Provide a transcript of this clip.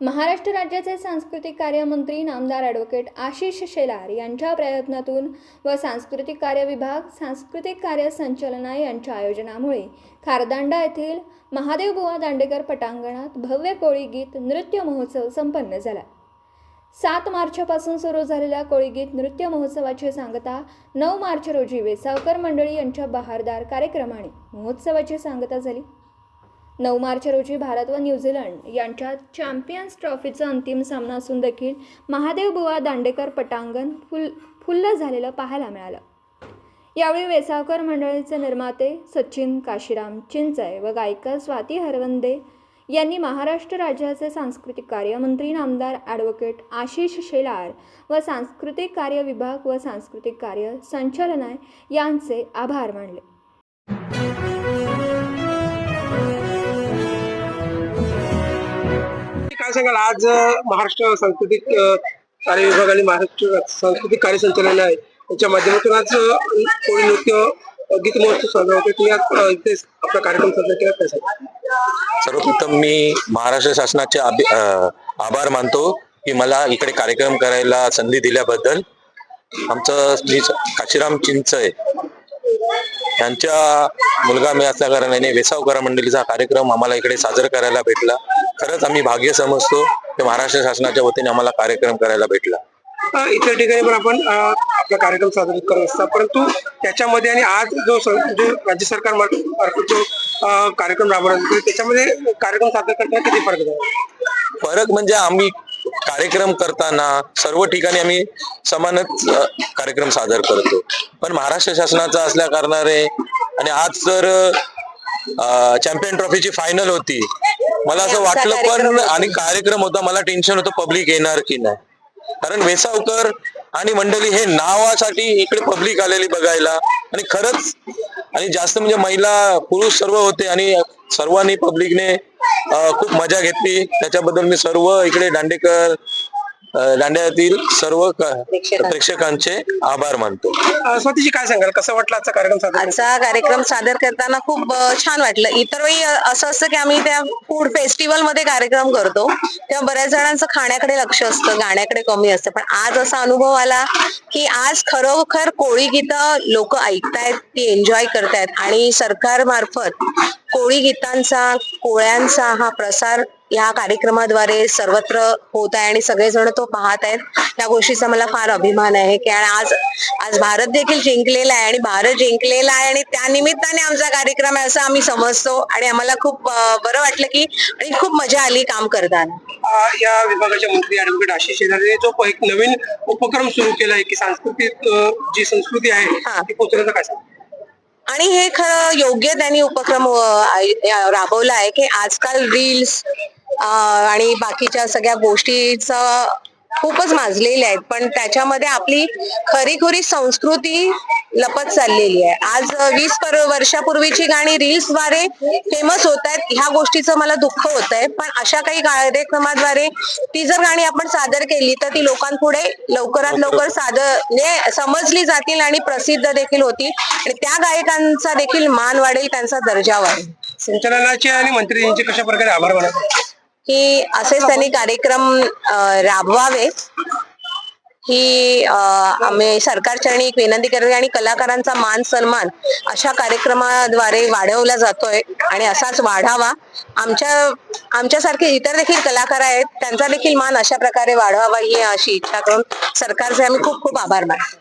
महाराष्ट्र राज्याचे सांस्कृतिक कार्यमंत्री नामदार ॲडव्होकेट आशिष शेलार यांच्या प्रयत्नातून व सांस्कृतिक कार्य विभाग सांस्कृतिक कार्य संचालनालय यांच्या आयोजनामुळे खारदांडा येथील महादेव बुवा दांडेकर पटांगणात भव्य कोळी गीत नृत्य महोत्सव संपन्न झाला. सात मार्चपासून सुरू झालेल्या कोळीगीत नृत्य महोत्सवाची सांगता नऊ मार्च रोजी वेसावकर मंडळी यांच्या बहारदार कार्यक्रमाने महोत्सवाची सांगता झाली. नऊ मार्च रोजी भारत व न्यूझीलंड यांच्यात चॅम्पियन्स ट्रॉफीचा अंतिम सामना असून देखील महादेव बुवा दांडेकर पटांगण फुल फुल्ल झालेलं पाहायला मिळालं. यावेळी वेसावकर मंडळीचे निर्माते सचिन काशीराम चिंचय व गायिका स्वाती हरवंदे यांनी महाराष्ट्र राज्याचे सांस्कृतिक कार्य मंत्री नामदार ॲडव्होकेट आशिष शेलार व सांस्कृतिक कार्य विभाग व सांस्कृतिक कार्य संचालनाय यांचे आभार मानले. काय सांगाल? आज महाराष्ट्र सांस्कृतिक कार्य विभाग आणि महाराष्ट्र सांस्कृतिक कार्य संचालनालय यांच्या माध्यमातून आज कोळी नृत्य गीत महोत्सव साजरा होतो तुम्ही आज इथे आपला कार्यक्रम साजरा केला काय सर्वप्रथम मी महाराष्ट्र शासनाचे आभार मानतो की मला इकडे कार्यक्रम करायला संधी दिल्याबद्दल. आमचं श्री काशीराम चिंचय यांच्या मुलगा मी असल्या कारणाने वेसावकर मंडळीचा कार्यक्रम आम्हाला इकडे साजरा करायला भेटला. खरंच आम्ही भाग्य समजतो की महाराष्ट्र शासनाच्या वतीने आम्हाला कार्यक्रम करायला भेटला. इतर ठिकाणी पण आपण आपला कार्यक्रम साजरा करत असता. परंतु त्याच्यामध्ये आणि आज जो जो राज्य सरकार मार्फत जो कार्यक्रम येतो, त्याच्यामध्ये कार्यक्रम साजरा करताना किती फरक आहे? फरक म्हणजे आम्ही कार्यक्रम करताना सर्व ठिकाणी आम्ही समानच कार्यक्रम सादर करतो. पण महाराष्ट्र शासनाचा असल्या कारणाने आणि आज तर चॅम्पियन ट्रॉफीची फायनल होती मला असं वाटलं पण आणि कार्यक्रम होता मला टेन्शन होतं पब्लिक येणार की नाही. कारण वेसावकर आणि मंडळी हे नावासाठी इकडे पब्लिक आलेली बघायला. आणि खरंच आणि जास्त म्हणजे महिला पुरुष सर्व होते आणि सर्वांनी पब्लिकने खूप मजा घेतली. त्याच्याबद्दल मी सर्व इकडे दांडेकर दांड्यातील सर्व क- प्रेक्षकांचे. आभार मानतो. अ, स्वातीजी काय सांगाल? कसा वाटला आजचा कार्यक्रम करून? आजचा कार्यक्रम सादर करताना खूप छान वाटलं. इतर वेळी असं असतं की आम्ही त्या फूड फेस्टिवलमध्ये कार्यक्रम करतो तेव्हा बऱ्याच जणांचं खाण्याकडे लक्ष असतं गाण्याकडे कमी असतं. पण आज असा अनुभव आला की आज खरोखर कोळी गीतं लोक ऐकतायत ती एन्जॉय करतायत आणि सरकार मार्फत कोळी गीतांचा कोळ्यांचा हा प्रसार या कार्यक्रमाद्वारे सर्वत्र होत आहे आणि सगळेजण तो पाहत आहेत या गोष्टीचा मला फार अभिमान आहे की आणि आज आज भारत देखील जिंकलेला आहे आणि भारत जिंकलेला आहे आणि त्या निमित्ताने आमचा कार्यक्रम आहे असं आम्ही समजतो आणि आम्हाला खूप बरं वाटलं की आणि खूप मजा आली काम करताना या विभागाचे मंत्री ऍडव्होकेट आशिष यांनी जो एक नवीन उपक्रम सुरू केला आहे की सांस्कृतिक जी संस्कृती आहे हा. ती पोचवण्याचा काय? आणि हे खरं योग्य त्यांनी उपक्रम राबवला आहे की आजकाल रील्स आणि बाकीच्या सगळ्या गोष्टीचं खूपच माजलेल्या आहेत पण त्याच्यामध्ये आपली खरीखुरी संस्कृती लपत चाललेली आहे. आज वीस वर्षापूर्वीची गाणी रील्सद्वारे फेमस होत आहेत ह्या गोष्टीचं मला दुःख होत आहे पण अशा काही कार्यक्रमाद्वारे ती जर गाणी आपण सादर केली तर ती लोकांपुढे लवकरात लवकर सादर म्हणजे समजली जातील आणि प्रसिद्ध देखील होतील. आणि त्या गायकांचा देखील मान वाढेल त्यांचा दर्जा वाढेल. संचालनाचे आणि मंत्रीजींचे कशा प्रकारे आभार मानत की असेच त्यांनी कार्यक्रम राबवावे. ही आम्ही सरकारच्या आणि एक विनंती करते आणि कलाकारांचा मान सन्मान अशा कार्यक्रमाद्वारे वाढवला जातोय आणि असाच वाढावा. आमच्या आमच्यासारखे इतर देखील कलाकार आहेत त्यांचा देखील मान अशा प्रकारे वाढवावा ही अशी इच्छा करून सरकारचे आम्ही खूप खूप आभार मानतो.